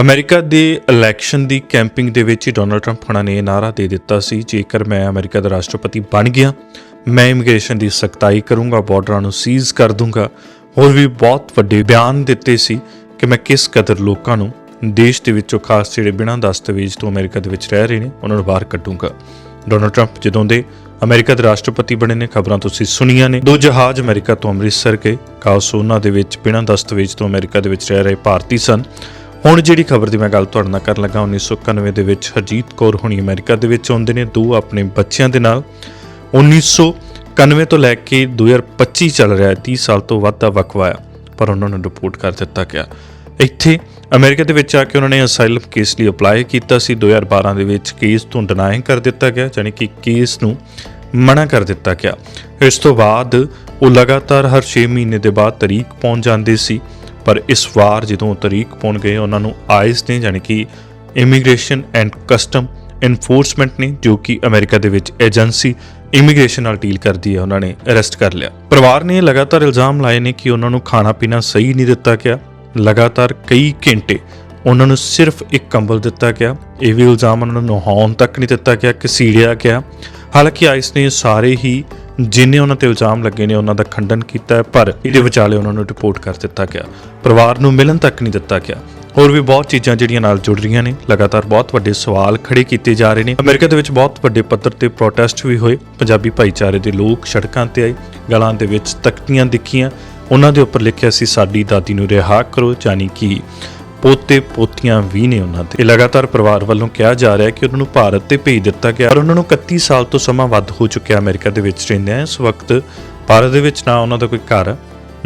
America ਦੇ election ਦੀ camping ਦੇ ਵਿੱਚ ਹੀ ਡੋਨਲਡ ਟਰੰਪ ਹੁਣਾਂ ਨੇ ਇਹ ਨਾਰਾ ਦੇ ਦਿੱਤਾ ਸੀ, ਜੇਕਰ ਮੈਂ ਅਮਰੀਕਾ ਦਾ ਰਾਸ਼ਟਰਪਤੀ ਬਣ ਗਿਆ, ਮੈਂ ਇਮੀਗ੍ਰੇਸ਼ਨ ਦੀ ਸਖਤਾਈ ਕਰੂੰਗਾ, ਬਾਰਡਰਾਂ ਨੂੰ ਸੀਜ਼ ਕਰ ਦੂੰਗਾ। ਹੋਰ ਵੀ ਬਹੁਤ ਵੱਡੇ ਬਿਆਨ ਦਿੱਤੇ ਸੀ ਕਿ ਮੈਂ ਕਿਸ ਕਦਰ ਲੋਕਾਂ ਨੂੰ ਦੇਸ਼ ਦੇ ਵਿੱਚੋਂ ਖਾਸ ਜਿਹੜੇ ਬਿਨਾਂ ਦਸਤਾਵੇਜ਼ ਤੋਂ ਅਮਰੀਕਾ ਦੇ ਵਿੱਚ ਰਹਿ ਰਹੇ ਨੇ, ਉਹਨਾਂ ਨੂੰ ਬਾਹਰ ਕੱਢੂੰਗਾ। ਡੋਨਲਡ ਟਰੰਪ ਜਦੋਂ ਦੇ ਅਮਰੀਕਾ ਦੇ ਰਾਸ਼ਟਰਪਤੀ ਬਣੇ ਨੇ, ਖਬਰਾਂ ਤੁਸੀਂ ਸੁਣੀਆਂ ਨੇ। ਦੋ ਜਹਾਜ਼ ਅਮਰੀਕਾ ਤੋਂ ਅੰਮ੍ਰਿਤਸਰ ਗਏ ਕਾਸੋਨਾ ਦੇ ਵਿੱਚ ਬਿਨਾਂ ਦਸਤਾਵੇਜ਼ ਤੋਂ ਅਮਰੀਕਾ ਦੇ ਵਿੱਚ ਰਹਿ ਰਹੇ ਭਾਰਤੀ ਸਨ। ਹੁਣ ਜਿਹੜੀ ਖਬਰ ਦੀ ਮੈਂ ਗੱਲ ਤੁਹਾਡੇ ਨਾਲ ਕਰਨ ਲੱਗਾ 1991 ਦੇ ਵਿੱਚ ਹਰਜੀਤ ਕੌਰ ਹੁਣੀ ਅਮਰੀਕਾ ਦੇ ਵਿੱਚ ਆਉਂਦੇ ਨੇ, ਦੋ ਆਪਣੇ ਬੱਚਿਆਂ ਦੇ ਨਾਲ। 1991 ਤੋਂ ਲੈ ਕੇ 2025 ਚੱਲ ਰਿਹਾ ਹੈ 30 ਸਾਲ ਤੋਂ ਵੱਧ ਦਾ ਵਕਵਾ ਆ, ਪਰ ਉਹਨਾਂ ਨੂੰ ਰਿਪੋਰਟ ਕਰ ਦਿੱਤਾ ਗਿਆ। ਇੱਥੇ ਅਮਰੀਕਾ ਦੇ ਵਿੱਚ ਆ ਕੇ ਉਹਨਾਂ ਨੇ ਅਸਾਈਲਮ ਕੇਸ ਲਈ ਅਪਲਾਈ ਕੀਤਾ ਸੀ। 2012 ਦੇ ਵਿੱਚ ਕੇਸ ਤੋਂ ਡਿਨਾਈ ਕਰ ਦਿੱਤਾ ਗਿਆ ਯਾਨੀ ਕਿ ਕੇਸ ਨੂੰ ਮਨਾ ਕਰ ਦਿੱਤਾ ਗਿਆ। ਇਸ ਤੋਂ ਬਾਅਦ ਉਹ ਲਗਾਤਾਰ ਹਰ 6 ਮਹੀਨੇ ਦੇ ਬਾਅਦ ਤਰੀਕ ਪਹੁੰਚ ਜਾਂਦੇ ਸੀ। ਪਰ ਇਸ ਵਾਰ ਜਦੋਂ ਉਹ ਤਰੀਕ ਪਹੁੰਚ ਗਏ, ਉਹਨਾਂ ਨੂੰ ਆਈਸ ਨੇ ਯਾਨੀ ਕਿ ਇਮੀਗ੍ਰੇਸ਼ਨ ਐਂਡ ਕਸਟਮ ਐਨਫੋਰਸਮੈਂਟ ਨੇ, ਜੋ ਕਿ ਅਮਰੀਕਾ ਦੇ ਵਿੱਚ ਏਜੰਸੀ ਇਮੀਗ੍ਰੇਸ਼ਨ ਨਾਲ ਡੀਲ ਕਰਦੀ ਹੈ, ਉਹਨਾਂ ਨੇ ਅਰੈਸਟ ਕਰ ਲਿਆ। ਪਰਿਵਾਰ ਨੇ ਲਗਾਤਾਰ ਇਲਜ਼ਾਮ ਲਾਏ ਨੇ ਕਿ ਉਹਨਾਂ ਨੂੰ ਖਾਣਾ ਪੀਣਾ ਸਹੀ ਨਹੀਂ ਦਿੱਤਾ ਗਿਆ। ਲਗਾਤਾਰ ਕਈ ਘੰਟੇ ਉਹਨਾਂ ਨੂੰ ਸਿਰਫ ਇੱਕ ਕੰਬਲ ਦਿੱਤਾ ਗਿਆ। ਇਹ ਵੀ ਇਲਜ਼ਾਮ ਉਹਨਾਂ ਨੂੰ ਨਹਾਉਣ ਤੱਕ ਨਹੀਂ ਦਿੱਤਾ ਗਿਆ ਘਸੀੜਿਆ ਗਿਆ। ਹਾਲਾਂਕਿ ਆਈਸ ਨੇ ਸਾਰੇ ਹੀ ਜਿਨ੍ਹਾਂ ਉਹਨਾਂ ਤੇ ਇਲਜ਼ਾਮ ਲੱਗੇ ਨੇ, ਉਹਨਾਂ ਦਾ ਖੰਡਨ ਕੀਤਾ ਹੈ, ਪਰ ਇਹਦੇ ਵਿਚਾਲੇ ਉਹਨਾਂ ਨੂੰ ਰਿਪੋਰਟ ਕਰ ਦਿੱਤਾ ਗਿਆ। ਪਰਿਵਾਰ ਨੂੰ ਮਿਲਣ ਤੱਕ ਨਹੀਂ ਦਿੱਤਾ ਗਿਆ। ਹੋਰ ਵੀ ਬਹੁਤ ਚੀਜ਼ਾਂ ਜਿਹੜੀਆਂ ਨਾਲ ਜੁੜ ਰਹੀਆਂ ਨੇ। ਲਗਾਤਾਰ ਬਹੁਤ ਵੱਡੇ ਸਵਾਲ ਖੜੇ ਕੀਤੇ ਜਾ ਰਹੇ ਨੇ। ਅਮਰੀਕਾ ਦੇ ਵਿੱਚ ਬਹੁਤ ਵੱਡੇ ਪੱਧਰ ਤੇ ਪ੍ਰੋਟੈਸਟ ਵੀ ਹੋਏ। ਪੰਜਾਬੀ ਭਾਈਚਾਰੇ ਦੇ ਲੋਕ ਸੜਕਾਂ ਤੇ ਆਏ। ਗਲਾਂ ਦੇ ਵਿੱਚ ਤਖਤੀਆਂ ਦਿਖੀਆਂ। ਉਹਨਾਂ ਦੇ ਉੱਪਰ ਲਿਖਿਆ ਸੀ, ਸਾਡੀ ਦਾਦੀ ਨੂੰ ਰਿਹਾ ਕਰੋ। ਯਾਨੀ ਕਿ ਪੋਤੇ ਪੋਤੀਆਂ ਵੀ ਨੇ ਉਹਨਾਂ ਦੇ। ਇਹ ਲਗਾਤਾਰ ਪਰਿਵਾਰ ਵੱਲੋਂ ਕਿਹਾ ਜਾ ਰਿਹਾ ਹੈ ਕਿ ਉਹਨਾਂ ਨੂੰ ਭਾਰਤ ਤੇ ਭੇਜ ਦਿੱਤਾ ਗਿਆ ਪਰ ਉਹਨਾਂ ਨੂੰ 31 ਸਾਲ ਤੋਂ ਸਮਾਂ ਵੱਧ ਹੋ ਚੁੱਕਿਆ ਅਮਰੀਕਾ ਦੇ ਵਿੱਚ ਰਹਿੰਦੇ ਆ ਇਸ ਵਕਤ ਭਾਰਤ ਦੇ ਵਿੱਚ ਨਾ ਉਹਨਾਂ ਦਾ ਕੋਈ ਘਰ,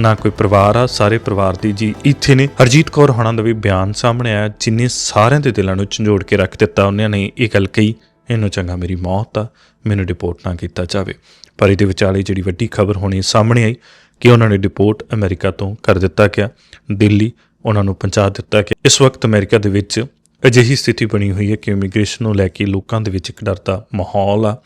ਨਾ ਕੋਈ ਪਰਿਵਾਰ ਆ। ਸਾਰੇ ਪਰਿਵਾਰ ਦੀ ਜੀ ਇੱਥੇ ਨੇ। ਹਰਜੀਤ ਕੌਰ ਹਣਾ ਦਾ ਵੀ ਬਿਆਨ ਸਾਹਮਣੇ ਆਇਆ, ਜਿਨੇ ਸਾਰਿਆਂ ਦੇ ਦਿਲਾਂ ਨੂੰ ਝੰਜੋੜ ਕੇ ਰੱਖ ਦਿੱਤਾ ਉਹਨਾਂ ਨੇ। ਇਹ ਗੱਲ ਕਹੀ, ਇਹਨੂੰ ਚੰਗਾ ਮੇਰੀ ਮੌਤ ਆ, ਮੈਨੂੰ ਡਿਪੋਰਟ ਨਾ ਕੀਤਾ ਜਾਵੇ। ਪਰ ਇਹਦੇ ਵਿਚਾਲੇ ਜਿਹੜੀ ਵੱਡੀ ਖਬਰ ਹੋਣੀ ਸਾਹਮਣੇ ਆਈ ਕਿ ਉਹਨਾਂ ਨੇ ਡਿਪੋਰਟ ਅਮਰੀਕਾ ਤੋਂ ਕਰ ਦਿੱਤਾ ਗਿਆ। ਦਿੱਲੀ ਉਹਨਾਂ ਨੂੰ ਪਹੁੰਚਾ ਦਿੱਤਾ ਗਿਆ ਇਸ ਵਕਤ ਅਮਰੀਕਾ ਦੇ ਵਿੱਚ ਅਜਿਹੀ ਸਥਿਤੀ ਬਣੀ ਹੋਈ ਹੈ ਕਿ ਇਮੀਗ੍ਰੇਸ਼ਨ ਨੂੰ ਲੈ ਕੇ ਲੋਕਾਂ ਦੇ ਵਿੱਚ ਇੱਕ ਡਰ ਦਾ ਮਾਹੌਲ ਆ।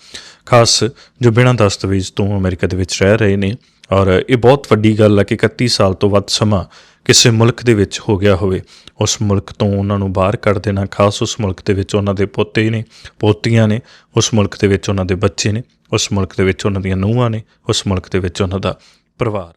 ਖਾਸ ਜੋ ਬਿਨਾਂ ਦਸਤਾਵੇਜ਼ ਤੋਂ ਅਮਰੀਕਾ ਦੇ ਵਿੱਚ ਰਹਿ ਰਹੇ ਨੇ। ਔਰ ਇਹ ਬਹੁਤ ਵੱਡੀ ਗੱਲ ਆ ਕਿ 31 ਸਾਲ ਤੋਂ ਵੱਧ ਸਮਾਂ ਕਿਸੇ ਮੁਲਕ ਦੇ ਵਿੱਚ ਹੋ ਗਿਆ ਹੋਵੇ। ਉਸ ਮੁਲਕ ਤੋਂ ਉਹਨਾਂ ਨੂੰ ਬਾਹਰ ਕੱਢ ਦੇਣਾ, ਖਾਸ ਉਸ ਮੁਲਕ ਦੇ ਵਿੱਚ ਉਹਨਾਂ ਦੇ ਪੋਤੇ ਨੇ, ਪੋਤੀਆਂ ਨੇ, ਉਸ ਮੁਲਕ ਦੇ ਵਿੱਚ ਉਹਨਾਂ ਦੇ ਬੱਚੇ ਨੇ, ਉਸ ਮੁਲਕ ਦੇ ਵਿੱਚ ਉਹਨਾਂ ਦੀਆਂ ਨੂੰਹਾਂ ਨੇ, ਉਸ ਮੁਲਕ ਦੇ ਵਿੱਚ ਉਹਨਾਂ ਦਾ ਪਰਿਵਾਰ।